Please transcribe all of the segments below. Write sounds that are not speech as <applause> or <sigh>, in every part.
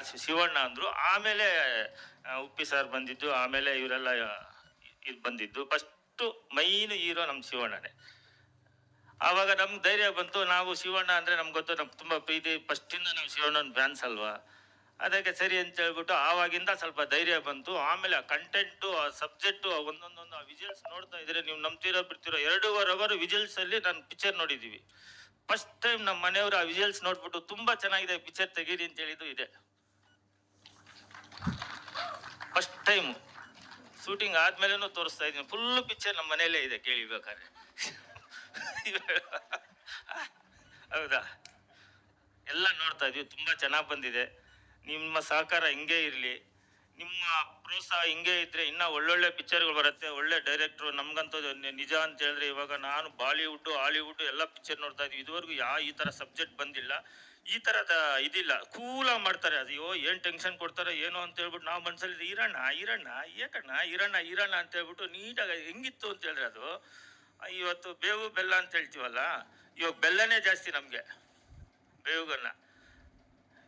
R Shivanna ಅಂದರು. ಆಮೇಲೆ Uppi sir ಬಂದಿದ್ದು, ಆಮೇಲೆ ಇವರೆಲ್ಲ ಇದು ಬಂದಿದ್ದು. ಫಸ್ಟು ಮೈನ್ ಹೀರೋ ನಮ್ಮ ಶಿವಣ್ಣನೇ. ಆವಾಗ ನಮ್ಗೆ ಧೈರ್ಯ ಬಂತು. ನಾವು ಶಿವಣ್ಣ ಅಂದರೆ ನಮ್ಗೆ ಗೊತ್ತು, ನಮ್ಗೆ ತುಂಬ ಪ್ರೀತಿ. ಫಸ್ಟಿಂದ ನಾವು ಶಿವಣ್ಣನ ಫ್ಯಾನ್ಸ್ ಅಲ್ವಾ? ಅದಕ್ಕೆ ಸರಿ ಅಂತ ಹೇಳ್ಬಿಟ್ಟು ಆವಾಗಿಂದ ಸ್ವಲ್ಪ ಧೈರ್ಯ ಬಂತು. ಆಮೇಲೆ ಆ ಕಂಟೆಂಟು ಆ ಸಬ್ಜೆಕ್ಟು ಒಂದೊಂದೊಂದು, ಆ ವಿಜುವಲ್ಸ್ ನೋಡ್ತಾ ಇದ್ರೆ ನೀವು ನಂಬ್ತಿರೋ, ಬಿಡ್ತಿರೋ ಎರಡೂವರೆ ಅವರು ವಿಜಲ್ಸಲ್ಲಿ ನಾನು ಪಿಕ್ಚರ್ ನೋಡಿದ್ದೀವಿ ಫಸ್ಟ್ ಟೈಮ್ ನಮ್ಮ ಮನೆಯವರು ಆ ವಿಜುವಲ್ಸ್ ನೋಡ್ಬಿಟ್ಟು ತುಂಬ ಚೆನ್ನಾಗಿದೆ ಪಿಕ್ಚರ್ ತೆಗೀರಿ ಅಂತ ಹೇಳಿದ್ದು ಇದೆ. ಫಸ್ಟ್ ಟೈಮ್ ಶೂಟಿಂಗ್ ಆದ್ಮೇಲೆ ತೋರಿಸ್ತಾ ಇದ್ದೀನಿ. ಫುಲ್ ಪಿಕ್ಚರ್ ನಮ್ಮ ಮನೆಯಲ್ಲೇ ಇದೆ ಕೇಳಿಬೇಕಾದ್ರೆ <laughs> ಹೌದಾ? ಎಲ್ಲ ನೋಡ್ತಾ ಇದೀವಿ ತುಂಬಾ ಚೆನ್ನಾಗಿ ಬಂದಿದೆ. ನಿಮ್ಮ ಸಹಕಾರ ಹಿಂಗೆ ಇರಲಿ. ನಿಮ್ಮ ಪ್ರೋತ್ಸಾಹ ಹಿಂಗೆ ಇದ್ರೆ ಇನ್ನ ಒಳ್ಳೊಳ್ಳೆ ಪಿಕ್ಚರ್ಗಳು ಬರುತ್ತೆ, ಒಳ್ಳೆ ಡೈರೆಕ್ಟ್ರು ನಮ್ಗಂತೂ ನಿಜ ಅಂತ ಹೇಳಿದ್ರೆ ಇವಾಗ ನಾನು ಬಾಲಿವುಡ್, ಹಾಲಿವುಡ್ ಎಲ್ಲ ಪಿಕ್ಚರ್ ನೋಡ್ತಾ ಇದ್ವಿ. ಇದುವರೆಗೂ ಯಾವ ಈ ತರ ಸಬ್ಜೆಕ್ಟ್ ಬಂದಿಲ್ಲ. ಈ ತರದ ಇದಿಲ್ಲ. ಕೂಲಾಗಿ ಮಾಡ್ತಾರೆ. ಅದಯ್ಯೋ ಏನ್ ಟೆನ್ಷನ್ ಕೊಡ್ತಾರೆ, ಏನೋ ಅಂತ ಹೇಳ್ಬಿಟ್ಟು ನಾವು ಮನ್ಸಲ್ಲಿ ಇರಣ್ಣ ಇರಣ್ಣ, ಏಕಣ್ಣ, ಇರಣ್ಣ ಇರಣ್ಣ ಅಂತ ಹೇಳ್ಬಿಟ್ಟು ನೀಟಾಗಿ ಹೆಂಗಿತ್ತು ಅಂತ ಹೇಳಿದ್ರೆ ಅದು, ಇವತ್ತು ಬೇವು ಬೆಲ್ಲ ಅಂತ ಹೇಳ್ತೀವಲ್ಲ, ಇವಾಗ ಬೆಲ್ಲನೇ ಜಾಸ್ತಿ ನಮಗೆ ಬೇವುಗನ್ನ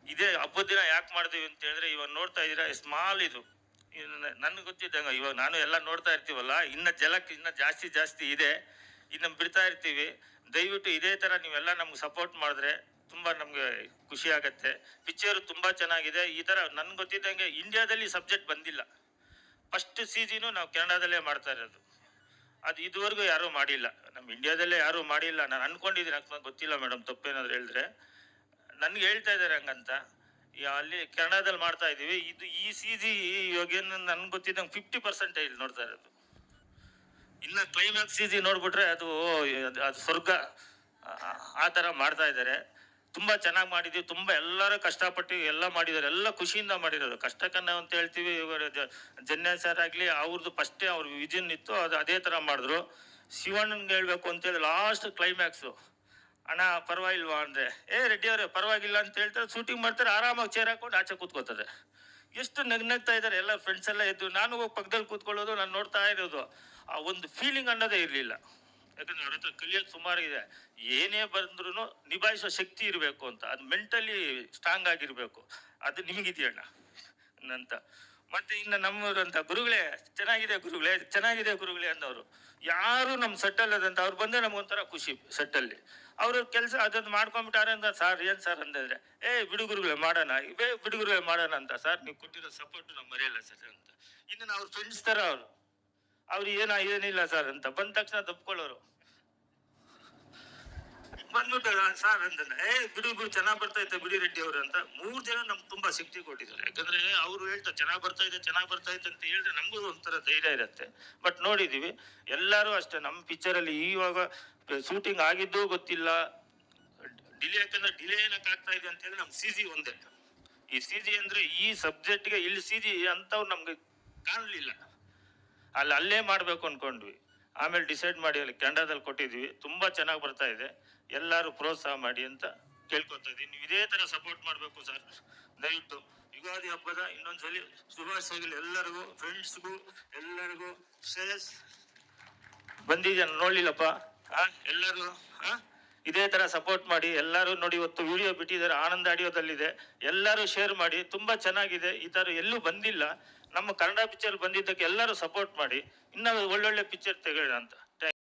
ಇದೇ ಹಬ್ಬದ ದಿನ ಯಾಕೆ ಮಾಡಿದ್ವಿ ಅಂತ ಹೇಳಿದ್ರೆ, ಇವಾಗ ನೋಡ್ತಾ ಇದ್ದೀರಾ ಸ್ಮಾಲ್ ಇದು. ನನ್ಗೆ ಗೊತ್ತಿದ್ದಂಗ ಇವಾಗ ನಾನು ಎಲ್ಲ ನೋಡ್ತಾ ಇರ್ತೀವಲ್ಲ, ಇನ್ನ ಜಲಕ್ಕೆ ಇನ್ನ ಜಾಸ್ತಿ ಜಾಸ್ತಿ ಇದೆ, ಇನ್ನು ಬಿಡ್ತಾ ಇರ್ತೀವಿ. ದಯವಿಟ್ಟು ಇದೇ ಥರ ನೀವೆಲ್ಲ ನಮ್ಗೆ ಸಪೋರ್ಟ್ ಮಾಡಿದ್ರೆ ತುಂಬ ನಮಗೆ ಖುಷಿ ಆಗತ್ತೆ. ಪಿಕ್ಚರ್ ತುಂಬ ಚೆನ್ನಾಗಿದೆ. ಈ ಥರ ನನ್ಗೆ ಗೊತ್ತಿದ್ದಂಗೆ ಇಂಡಿಯಾದಲ್ಲಿ ಸಬ್ಜೆಕ್ಟ್ ಬಂದಿಲ್ಲ. ಫಸ್ಟ್ ಸಿ ನಾವು ಕೆನಡಾದಲ್ಲೇ ಮಾಡ್ತಾ ಇರೋದು. ಅದು ಇದುವರೆಗೂ ಯಾರೂ ಮಾಡಿಲ್ಲ. ನಮ್ಮ ಇಂಡಿಯಾದಲ್ಲೇ ಯಾರೂ ಮಾಡಿಲ್ಲ. ನಾನು ಅನ್ಕೊಂಡಿದ್ದೀನಿ, ಅಕಸ್ಮಾತ್ ಗೊತ್ತಿಲ್ಲ ಮೇಡಮ್, ತಪ್ಪೇನಾದ್ರು ಹೇಳಿದ್ರೆ. ನನ್ಗೆ ಹೇಳ್ತಾ ಇದ್ದಾರೆ ಹಂಗಂತ. ಅಲ್ಲಿ ಕೆನಡಾದಲ್ಲಿ ಮಾಡ್ತಾ ಇದ್ದೀವಿ. ಇದು ಈ ಸಿ ಜಿ ಇವಾಗ ಏನು ನನ್ಗೆ ಗೊತ್ತಿದ್ದಂಗೆ ಫಿಫ್ಟಿ ಪರ್ಸೆಂಟೇಜ್ ನೋಡ್ತಾ ಇರೋದು. ಇನ್ನ ಕ್ಲೈಮ್ಯಾಕ್ಸ್ ಸಿ ಜಿ ನೋಡ್ಬಿಟ್ರೆ ಅದು, ಅದು- ಸ್ವರ್ಗ. ಆ- ಥರ ಮಾಡ್ತಾ ಇದ್ದಾರೆ ತುಂಬಾ ಚೆನ್ನಾಗಿ ಮಾಡಿದ್ದೀವಿ. ತುಂಬಾ ಎಲ್ಲರೂ ಕಷ್ಟಪಟ್ಟು ಎಲ್ಲ ಮಾಡಿದ್ದಾರೆ. ಎಲ್ಲ ಖುಷಿಯಿಂದ ಮಾಡಿರೋದು. ಕಷ್ಟಕನ್ನ ಅಂತ ಹೇಳ್ತೀವಿ. ಜನ್ಯ ಸರ್ ಆಗಲಿ ಅವ್ರದ್ದು ಫಸ್ಟೇ ಅವ್ರ ವಿಜನ್ ಇತ್ತು. ಅದು ಅದೇ ತರ ಮಾಡಿದ್ರು. ಶಿವಣ್ಣನ್ಗೆ ಹೇಳ್ಬೇಕು ಅಂತೇಳಿ ಲಾಸ್ಟ್ ಕ್ಲೈಮ್ಯಾಕ್ಸು ಅಣ್ಣ, ಪರವಾಗಿಲ್ವಾ ಅಂದರೆ ಏ, ರೆಡ್ಡಿ ಅವರೇ, ಪರವಾಗಿಲ್ಲ ಅಂತ ಹೇಳ್ತಾರೆ ಶೂಟಿಂಗ್ ಮಾಡ್ತಾರೆ, ಆರಾಮಾಗಿ ಚೇರ್ ಹಾಕೊಂಡು ಆಚೆ ಕೂತ್ಕೋತಾರೆ ಎಷ್ಟು ನಗ್ನಗ್ತಾ ಇದ್ದಾರೆ ಎಲ್ಲ ಫ್ರೆಂಡ್ಸ್ ಎಲ್ಲ ಎದ್ದು, ನಾನು ಹೋಗಿ ಪಕ್ಕದಲ್ಲಿ ಕೂತ್ಕೊಳ್ಳೋದು, ನಾನು ನೋಡ್ತಾ ಇರೋದು. ಆ ಒಂದು ಫೀಲಿಂಗ್ ಅನ್ನೋದೇ ಇರಲಿಲ್ಲ. ಯಾಕಂದ್ರೆ ಅವ್ರ ಹತ್ರ ಕಲಿಯೋದು ಸುಮಾರು ಇದೆ. ಏನೇ ಬಂದ್ರೂ ನಿಭಾಯಿಸೋ ಶಕ್ತಿ ಇರಬೇಕು ಅಂತ. ಅದು ಮೆಂಟಲಿ ಸ್ಟ್ರಾಂಗ್ ಆಗಿರಬೇಕು. ಅದು ನಿಮಗಿದೆಯಣ್ಣ ಅಂತ ಮತ್ತೆ ಇನ್ನು ನಮ್ಮವರಂತ ಗುರುಗಳೇ, ಚೆನ್ನಾಗಿದೆ ಗುರುಗಳೇ ಚೆನ್ನಾಗಿದೆ ಗುರುಗಳೇ ಅನ್ನೋರು. ಯಾರು ನಮ್ಮ ಸೆಟ್ಟಲ್ಲದಂತ ಅವ್ರು ಬಂದ್ರೆ ನಮಗೊಂಥರ ಖುಷಿ ಸೆಟ್ಟಲ್ಲಿ ಅವರು ಕೆಲಸ ಅದನ್ನು ಮಾಡ್ಕೊಂಬಿಟ್ಟಾರೆ ಅಂತ ಸರ್, ಏನು ಸರ್ ಅಂತಂದ್ರೆ ಏ ಬಿಡುಗುರುಗಳೇ ಮಾಡೋಣ. ಇವೇ ಬಿಡುಗುರುಗಳೇ ಮಾಡೋಣ ಅಂತ ಸರ್, ನೀವು ಕೊಟ್ಟಿರೋ ಸಪೋರ್ಟ್ ನಮ್ಮ ಮರೆಯಲ್ಲ ಸರ್ ಅಂತ. ಇನ್ನು ಅವ್ರ ಫ್ರೆಂಡ್ಸ್ ಥರ ಅವರು. ಅವ್ರು ಏನ, ಏನಿಲ್ಲ ಸರ್ ಅಂತ. ಬಂದ ತಕ್ಷಣ ತಪ್ಕೊಳ್ಳೋರು. ಬಂದ್ಬಿಟ್ಟು ಸರ್ ಅಂತಂದ್ರೆ ಏ, ಬಿಡು ಬಿಡು, ಚೆನ್ನಾಗ್ ಬರ್ತಾ ಇತ್ತು ಬಿಡಿ ರೆಡ್ಡಿ ಅವರು ಅಂತ. ಮೂರ್ ಜನ ನಮ್ಗೆ ತುಂಬಾ ಶಕ್ತಿ ಕೊಟ್ಟಿದ್ದಾರೆ. ಯಾಕಂದ್ರೆ ಅವ್ರು ಹೇಳ್ತಾರೆ ಚೆನ್ನಾಗ್ ಬರ್ತಾ ಇದೆ, ಚೆನ್ನಾಗ್ ಬರ್ತಾ ಇದೆ ಅಂತ ಹೇಳಿದ್ರೆ ನಮಗೂ ಒಂಥರ ಧೈರ್ಯ ಇರುತ್ತೆ. ಬಟ್ ನೋಡಿದೀವಿ, ಎಲ್ಲರೂ ಅಷ್ಟೇ ನಮ್ಮ ಪಿಕ್ಚರ್ ಅಲ್ಲಿ ಇವಾಗ ಶೂಟಿಂಗ್ ಆಗಿದ್ದು ಗೊತ್ತಿಲ್ಲ. ಡಿಲೇ ಯಾಕಂದ್ರೆ ಡಿಲೇ ಏನಕ್ಕೆ ಆಗ್ತಾ ಇದೆ ಅಂತ ಹೇಳಿ ನಮ್ ಸಿ ಜಿ ಒಂದೇ. ಈ ಸಿ ಜಿ ಅಂದ್ರೆ ಈ ಸಬ್ಜೆಕ್ಟ್ಗೆ ಇಲ್ಲಿ ಸಿ ಜಿ ಅಂತವ್ ನಮ್ಗೆ ಕಾಣಲಿಲ್ಲ. ಅಲ್ಲಿ ಅಲ್ಲೇ ಮಾಡಬೇಕು ಅನ್ಕೊಂಡ್ವಿ. ಆಮೇಲೆ ಡಿಸೈಡ್ ಮಾಡಿ ಅಲ್ಲಿ ಕೆನಡಾದಲ್ಲಿ ಕೊಟ್ಟಿದ್ವಿ. ತುಂಬಾ ಚೆನ್ನಾಗಿ ಬರ್ತಾ ಇದೆ. ಎಲ್ಲರೂ ಪ್ರೋತ್ಸಾಹ ಮಾಡಿ ಅಂತ ಕೇಳ್ಕೊತಾ ಇದ್ದೀನಿ. ನೀವು ಇದೇ ತರ ಸಪೋರ್ಟ್ ಮಾಡಬೇಕು ಸರ್ ದಯವಿಟ್ಟು. ಯುಗಾದಿ ಹಬ್ಬದ ಇನ್ನೊಂದ್ಸಲಿ ಶುಭಾಶಯಗಳು ಎಲ್ಲರಿಗೂ ಫ್ರೆಂಡ್ಸ್ಗೂ ಎಲ್ಲರಿಗೂ. ಶ್ರೇಯಸ್ ಬಂದಿದ್ಯಾ ನೋಡ್ಲಿಲ್ಲಪ್ಪ. ಹಾಂ ಎಲ್ಲರೂ ಆ? ಇದೇ ತರ ಸಪೋರ್ಟ್ ಮಾಡಿ, ಎಲ್ಲರೂ ನೋಡಿ ಇವತ್ತು ವಿಡಿಯೋ ಬಿಟ್ಟಿದ್ದಾರೆ, ಆನಂದ ಆಡಿಯೋದಲ್ಲಿದೆ. ಎಲ್ಲರೂ ಶೇರ್ ಮಾಡಿ, ತುಂಬಾ ಚೆನ್ನಾಗಿದೆ. ಈ ತರ ಎಲ್ಲೂ ಬಂದಿಲ್ಲ. ನಮ್ಮ ಕನ್ನಡ ಪಿಕ್ಚರ್ ಬಂದಿದ್ದಕ್ಕೆ ಎಲ್ಲರೂ ಸಪೋರ್ಟ್ ಮಾಡಿ. ಇನ್ನೂ ಒಳ್ಳೊಳ್ಳೆ ಪಿಕ್ಚರ್ ತೆಗೆಯೋಣ ಅಂತ.